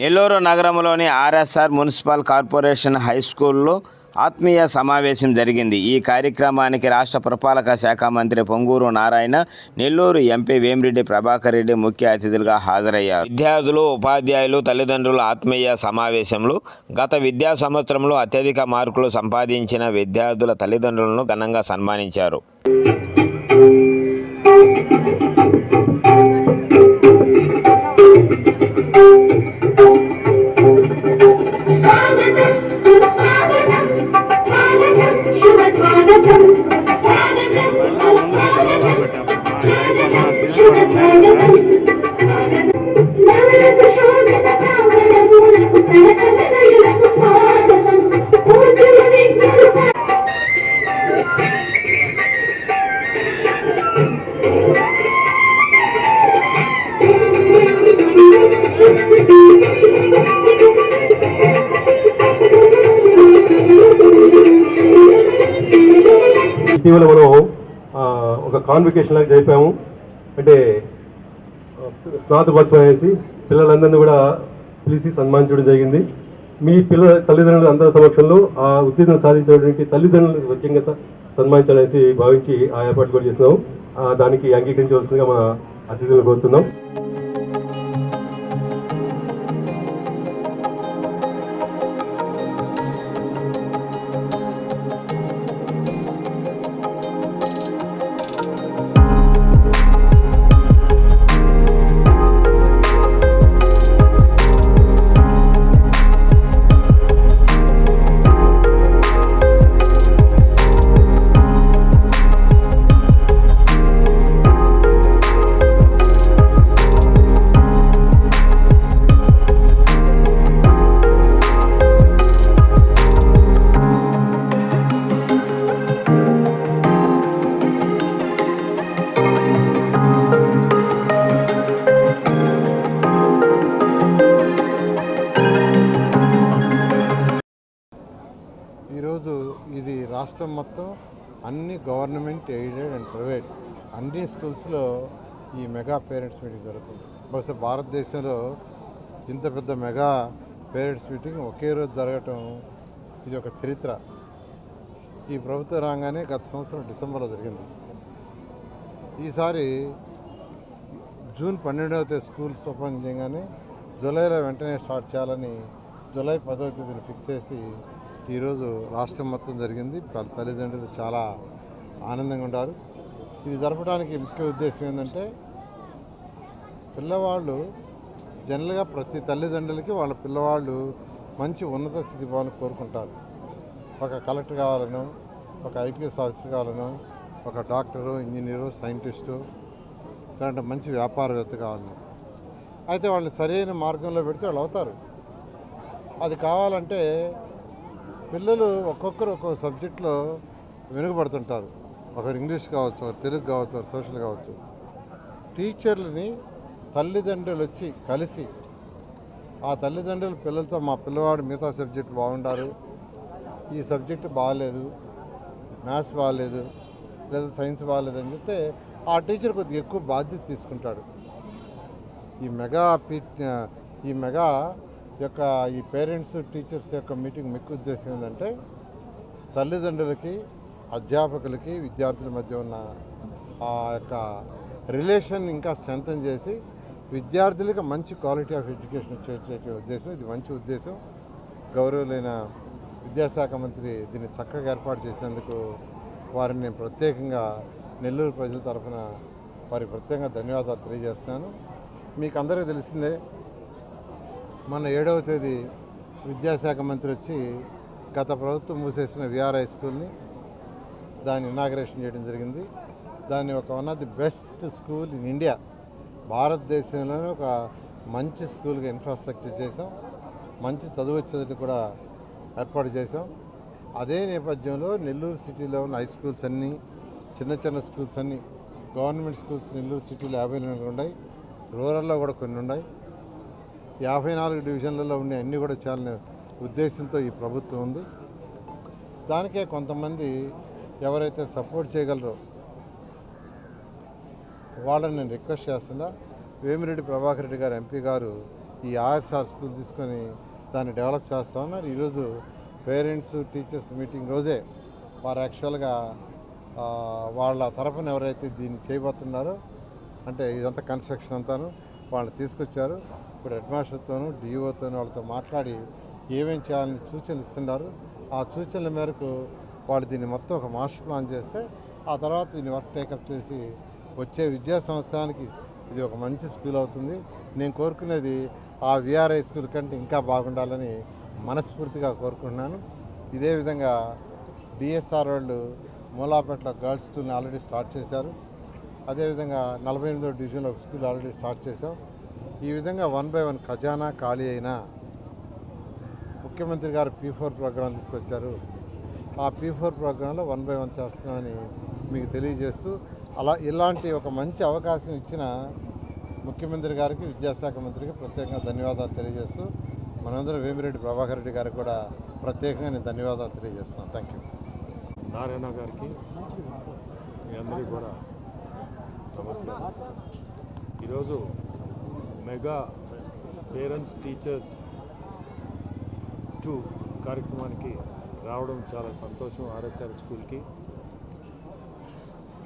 నెల్లూరు నగరంలోని RSR municipal corporation high స్కూల్లో ఆత్మీయ సమావేశం జరిగింది. ఈ కార్యక్రమానికి రాష్ట్ర పురపాలక శాఖ మంత్రి పొంగూరు నారాయణ నెల్లూరు ఎంపీ వేమిరెడ్డి ప్రభాకర్ రెడ్డి ముఖ్య అతిథులుగా హాజరయ్యారు. విద్యార్థులు ఉపాధ్యాయులు తల్లిదండ్రుల ఆత్మీయ సమావేశంలో గత విద్యా సంవత్సరంలో అత్యధిక మార్కులు సంపాదించిన విద్యార్థుల తల్లిదండ్రులను ఘనంగా సన్మానించారు. ఇటీవల మనం ఆ, ఒక కాన్వికేషన్ లాగా జరిపాము. అంటే స్నాతకోత్సవం వేసి పిల్లలందరినీ కూడా పిలిచి సన్మానించడం జరిగింది. మీ పిల్లల తల్లిదండ్రుల అందరి సమక్షంలో ఆ ఉత్తీర్ణం సాధించినటువంటి తల్లిదండ్రులను స్వచ్ఛంగా స- సన్మానించాలనేసి భావించి ఆ ఏర్పాటు కూడా చేసినాము. దానికి అంగీకరించవలసిందిగా మా అతిథులను కోరుతున్నాం. ఈరోజు ఇది రాష్ట్రం మొత్తం అన్ని గవర్నమెంట్ ఎయిడెడ్ అండ్ ప్రైవేట్ అన్ని స్కూల్స్లో ఈ మెగా పేరెంట్స్ మీటింగ్ జరుగుతుంది. బహుశా భారతదేశంలో ఇంత పెద్ద మెగా పేరెంట్స్ మీటింగ్ ఒకే రోజు జరగటం ఇది ఒక చరిత్ర. ఈ ప్రభుత్వ రాగానే గత సంవత్సరం డిసెంబర్లో జరిగింది. ఈసారి జూన్ పన్నెండవ తేదీ స్కూల్స్ ఓపెన్ చేయగానే జూలైలో వెంటనే స్టార్ట్ చేయాలని జూలై పదవ తేదీని ఫిక్స్ చేసి ఈరోజు రాష్ట్రం మొత్తం జరిగింది. తల్లిదండ్రులు చాలా ఆనందంగా ఉన్నారు. ఇది జరపడానికి ముఖ్య ఉద్దేశం ఏంటంటే పిల్లవాళ్ళు జనరల్గా ప్రతి తల్లిదండ్రులకి వాళ్ళ పిల్లవాళ్ళు మంచి ఉన్నత స్థితి పోవాలని కోరుకుంటారు. ఒక కలెక్టర్ కావాలను ఒక ఐపీఎస్ ఆఫీసర్ కావాలను ఒక డాక్టరు ఇంజనీరు సైంటిస్టు ఇలాంటి మంచి వ్యాపారవేత్త కావాలని. అయితే వాళ్ళని సరైన మార్గంలో పెడితే వాళ్ళు అవుతారు. అది కావాలంటే పిల్లలు ఒక్కొక్కరు ఒక్కొక్క సబ్జెక్ట్లో వెనుకబడుతుంటారు. ఒకరు ఇంగ్లీష్ కావచ్చు ఒకరు తెలుగు కావచ్చు ఒకరు సోషల్ కావచ్చు. టీచర్లని తల్లిదండ్రులు వచ్చి కలిసి ఆ తల్లిదండ్రులు పిల్లలతో మా పిల్లవాడు మిగతా సబ్జెక్టు బాగుండారు ఈ సబ్జెక్టు బాగాలేదు మ్యాథ్స్ బాగాలేదు లేదా సైన్స్ బాగాలేదు అని చెప్తే ఆ టీచర్ కొద్దిగా ఎక్కువ బాధ్యత తీసుకుంటాడు. ఈ మెగా పీ ఈ మెగా యొక్క ఈ పేరెంట్స్ టీచర్స్ యొక్క మీటింగ్ ముఖ్య ఉద్దేశం ఏంటంటే తల్లిదండ్రులకి అధ్యాపకులకి విద్యార్థుల మధ్య ఉన్న ఆ యొక్క రిలేషన్ ఇంకా స్ట్రెంగ్తన్ చేసి విద్యార్థులకు మంచి క్వాలిటీ ఆఫ్ ఎడ్యుకేషన్ వచ్చేటువంటి ఉద్దేశం. ఇది మంచి ఉద్దేశం. గౌరవులైన విద్యాశాఖ మంత్రి దీన్ని చక్కగా ఏర్పాటు చేసినందుకు వారిని నేను ప్రత్యేకంగా నెల్లూరు ప్రజల తరఫున వారికి ప్రత్యేకంగా ధన్యవాదాలు తెలియజేస్తున్నాను. మీకు అందరికీ తెలిసిందే మన ఏడవ తేదీ విద్యాశాఖ మంత్రి వచ్చి గత ప్రభుత్వం మూసేసిన విఆర్ఐ స్కూల్ని దాన్ని ఇనాగరేషన్ చేయడం జరిగింది. దాన్ని ఒక one of the best school in India. భారతదేశంలోనే ఒక మంచి స్కూల్గా ఇన్ఫ్రాస్ట్రక్చర్ చేసాం మంచి చదువు వచ్చేది కూడా ఏర్పాటు చేసాం అదే నేపథ్యంలో నెల్లూరు సిటీలో ఉన్న హై స్కూల్స్ అన్నీ చిన్న చిన్న స్కూల్స్ అన్నీ గవర్నమెంట్ స్కూల్స్ నెల్లూరు సిటీలో యాభై ఉన్నాయి. రూరల్లో కూడా కొన్ని ఉన్నాయి. యాభై నాలుగు డివిజన్లలో ఉండే అన్నీ కూడా చాలా ఉద్దేశంతో ఈ ప్రభుత్వం ఉంది. దానికే కొంతమంది ఎవరైతే సపోర్ట్ చేయగలరో వాళ్ళని నేను రిక్వెస్ట్ చేస్తున్నా. వేమిరెడ్డి ప్రభాకర్ రెడ్డి గారు ఎంపీ గారు ఈ ఆర్ఎస్ఆర్ స్కూల్ తీసుకొని దాన్ని డెవలప్ చేస్తా ఉన్నారు. ఈరోజు పేరెంట్స్ టీచర్స్ మీటింగ్ రోజే వారు యాక్చువల్గా వాళ్ళ తరఫున ఎవరైతే దీన్ని చేయబోతున్నారో అంటే ఇదంతా కన్స్ట్రక్షన్ అంతాను. వాళ్ళు తీసుకొచ్చారు. ఇప్పుడు హెడ్ మాస్టర్తోనూ డిఓతోనూ వాళ్ళతో మాట్లాడి ఏమేం చేయాలని సూచనలు ఇస్తున్నారు. ఆ సూచనల మేరకు వాళ్ళు దీన్ని మొత్తం ఒక మాస్టర్ ప్లాన్ చేస్తే ఆ తర్వాత దీన్ని వర్క్ టేకప్ చేసి వచ్చే విద్యా సంవత్సరానికి ఇది ఒక మంచి స్కూల్ అవుతుంది. నేను కోరుకునేది ఆ విఆర్ఐ స్కూల్ కంటే ఇంకా బాగుండాలని మనస్ఫూర్తిగా కోరుకుంటున్నాను. ఇదే విధంగా డిఎస్ఆర్ వాళ్ళు మూలాపేట్ల గర్ల్స్ స్కూల్ని ఆల్రెడీ స్టార్ట్ చేశారు. అదేవిధంగా నలభై ఎనిమిదో డివిజన్లో ఒక స్కూల్ ఆల్రెడీ స్టార్ట్ చేశాం. ఈ విధంగా వన్ బై వన్ ఖజానా ఖాళీ అయినా ముఖ్యమంత్రి గారు పీ ఫోర్ ప్రోగ్రాం తీసుకొచ్చారు. ఆ పీ ఫోర్ ప్రోగ్రాంలో వన్ బై వన్ చేస్తున్నామని మీకు తెలియజేస్తూ అలా ఇలాంటి ఒక మంచి అవకాశం ఇచ్చిన ముఖ్యమంత్రి గారికి విద్యాశాఖ మంత్రికి ప్రత్యేకంగా ధన్యవాదాలు తెలియజేస్తూ మనందరం వేమిరెడ్డి ప్రభాకర్ రెడ్డి గారికి కూడా ప్రత్యేకంగా నేను ధన్యవాదాలు తెలియజేస్తున్నాను. థ్యాంక్ యూ నారాయణ గారికి మీ అందరికీ కూడా నమస్కారం. ఈరోజు మెగా పేరెంట్స్ టీచర్స్ టూ కార్యక్రమానికి రావడం చాలా సంతోషం ఆర్ఎస్ఆర్ స్కూల్కి.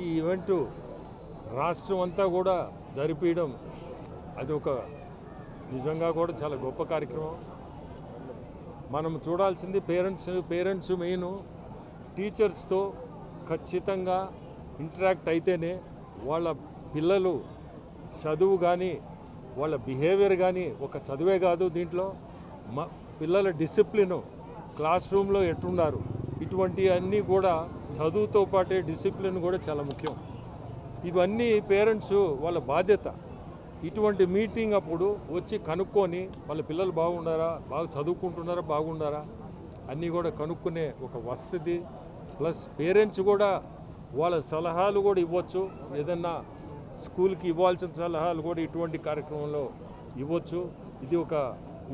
ఈ ఈవెంట్ రాష్ట్రం అంతా కూడా జరిపించడం అది ఒక నిజంగా కూడా చాలా గొప్ప కార్యక్రమం. మనం చూడాల్సింది పేరెంట్స్ పేరెంట్స్ మెయిన్ టీచర్స్తో ఖచ్చితంగా ఇంటరాక్ట్ అయితేనే వాళ్ళ పిల్లలు చదువు కానీ వాళ్ళ బిహేవియర్ కానీ ఒక చదువే కాదు దీంట్లో. మ పిల్లల డిసిప్లిను క్లాస్ రూమ్లో ఎట్టున్నారు ఇటువంటి అన్నీ కూడా చదువుతో పాటే డిసిప్లిన్ కూడా చాలా ముఖ్యం. ఇవన్నీ పేరెంట్స్ వాళ్ళ బాధ్యత. ఇటువంటి మీటింగ్ అప్పుడు వచ్చి కనుక్కొని వాళ్ళ పిల్లలు బాగున్నారా బాగా చదువుకుంటున్నారా బాగున్నారా? అన్నీ కూడా కనుక్కునే ఒక వసతి. ప్లస్ పేరెంట్స్ కూడా వాళ్ళ సలహాలు కూడా ఇవ్వచ్చు. ఏదన్నా స్కూల్కి ఇవ్వాల్సిన సలహాలు కూడా ఇటువంటి కార్యక్రమంలో ఇవ్వచ్చు. ఇది ఒక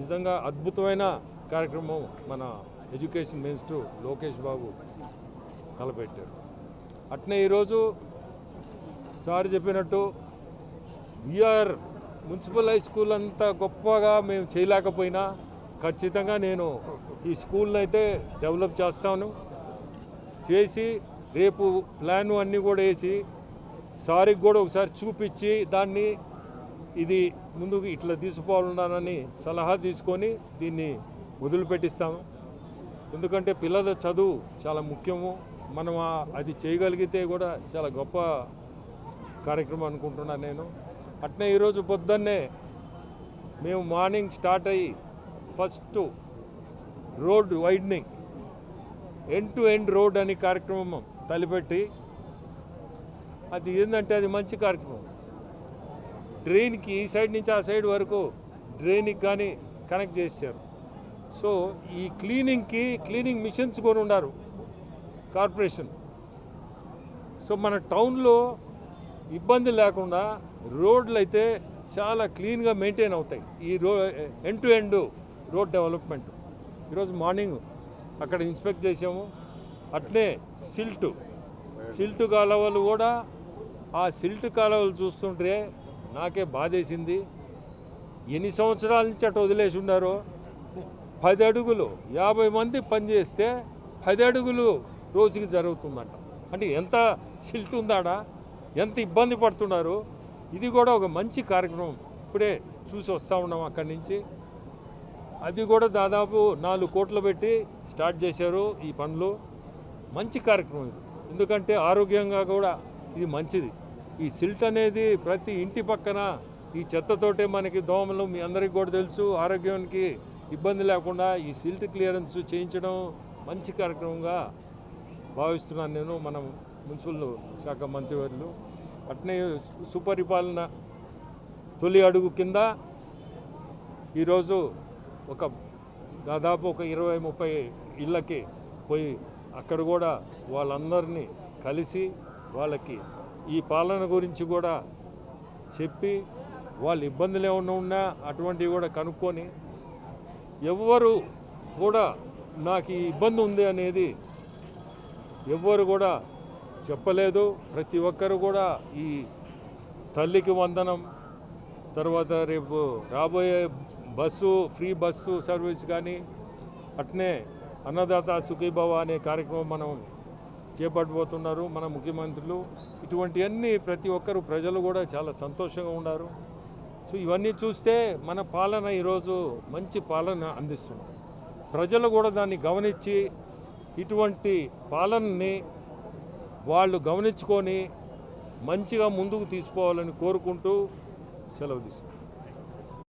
నిజంగా అద్భుతమైన కార్యక్రమం మన ఎడ్యుకేషన్ మినిస్టర్ లోకేష్ బాబు తలపెట్టారు అట్నే ఈరోజు సార్ చెప్పినట్టు విఆర్ మున్సిపల్ హై స్కూల్ అంత గొప్పగా మేము చేయలేకపోయినా ఖచ్చితంగా నేను ఈ స్కూల్ని అయితే డెవలప్ చేస్తాను. చేసి రేపు ప్లాన్ అన్నీ కూడా వేసి సారికి కూడా ఒకసారి చూపించి దాన్ని ఇది ముందుకు ఇట్లా తీసుకోవాలన్నానని సలహా తీసుకొని దీన్ని వదిలిపెట్టిస్తాము. ఎందుకంటే పిల్లల చదువు చాలా ముఖ్యము. మనం అది చేయగలిగితే కూడా చాలా గొప్ప కార్యక్రమం అనుకుంటున్నాను నేను. అట్నే ఈరోజు పొద్దున్నే మేము మార్నింగ్ స్టార్ట్ అయ్యి first road widening end to end road అని కార్యక్రమం తలిపెట్టి అది ఏంటంటే అది మంచి కార్యక్రమం. డ్రైన్కి ఈ సైడ్ నుంచి ఆ సైడ్ వరకు డ్రైన్కి కానీ కనెక్ట్ చేశారు. సో ఈ క్లీనింగ్కి క్లీనింగ్ మిషన్స్ కూడా ఉన్నారు కార్పొరేషన్. సో మన టౌన్లో ఇబ్బంది లేకుండా రోడ్లు అయితే చాలా క్లీన్గా మెయింటైన్ అవుతాయి. ఈ రో end to end road development. ఈరోజు మార్నింగ్ అక్కడ ఇన్స్పెక్ట్ చేసాము అట్నే సిల్ట్. సిల్ట్ కాలువలు కూడా ఆ సిల్ట్ కాలువలు చూస్తుంటే నాకే బాధేసింది. ఎన్ని సంవత్సరాల నుంచి అటు వదిలేసి ఉన్నారో? పది అడుగులు. యాభై మంది పనిచేస్తే పది అడుగులు రోజుకి జరుగుతుందంట. అంటే ఎంత సిల్ట్ ఉందాడా? ఎంత ఇబ్బంది పడుతున్నారు? ఇది కూడా ఒక మంచి కార్యక్రమం. ఇప్పుడే చూసి వస్తూ ఉన్నాం అక్కడి నుంచి. అది కూడా దాదాపు నాలుగు కోట్లు పెట్టి స్టార్ట్ చేశారు ఈ పనులు. మంచి కార్యక్రమం ఇది. ఎందుకంటే ఆరోగ్యంగా కూడా ఇది మంచిది. ఈ సిల్ట్ అనేది ప్రతి ఇంటి పక్కన ఈ చెత్తతోటే మనకి దోమలు మీ అందరికీ కూడా తెలుసు. ఆరోగ్యానికి ఇబ్బంది లేకుండా ఈ సిల్ట్ క్లియరెన్స్ చేయించడం మంచి కార్యక్రమంగా భావిస్తున్నాను నేను మనం మున్సిపల్ శాఖ మంత్రివర్యులు. అట్నే సుపరిపాలన తొలి అడుగు కింద ఈరోజు ఒక దాదాపు ఒక ఇరవై ముప్పై ఇళ్ళకి పోయి అక్కడ కూడా వాళ్ళందరినీ కలిసి వాళ్ళకి ఈ పాలన గురించి కూడా చెప్పి వాళ్ళ ఇబ్బందులు ఏమైనా ఉన్నా అటువంటివి కూడా కనుక్కొని ఎవ్వరు కూడా నాకు ఈ ఇబ్బంది ఉంది అనేది ఎవ్వరు కూడా చెప్పలేదు. ప్రతి ఒక్కరు కూడా ఈ తల్లికి వందనం తర్వాత రేపు రాబోయే బస్సు ఫ్రీ బస్సు సర్వీస్ కానీ అట్నే అన్నదాత సుఖీభవ అనే కార్యక్రమం మనం చేపట్టబోతున్నారు. మన ముఖ్యమంత్రులు ఇటువంటివన్నీ ప్రతి ఒక్కరు ప్రజలు కూడా చాలా సంతోషంగా ఉన్నారు. సో ఇవన్నీ చూస్తే మన పాలన ఈరోజు మంచి పాలన అందిస్తుంది. ప్రజలు కూడా దాన్ని గమనించి ఇటువంటి పాలనని వాళ్ళు గమనించుకొని మంచిగా ముందుకు తీసుకోవాలని కోరుకుంటూ సెలవు తీసుకుంటాం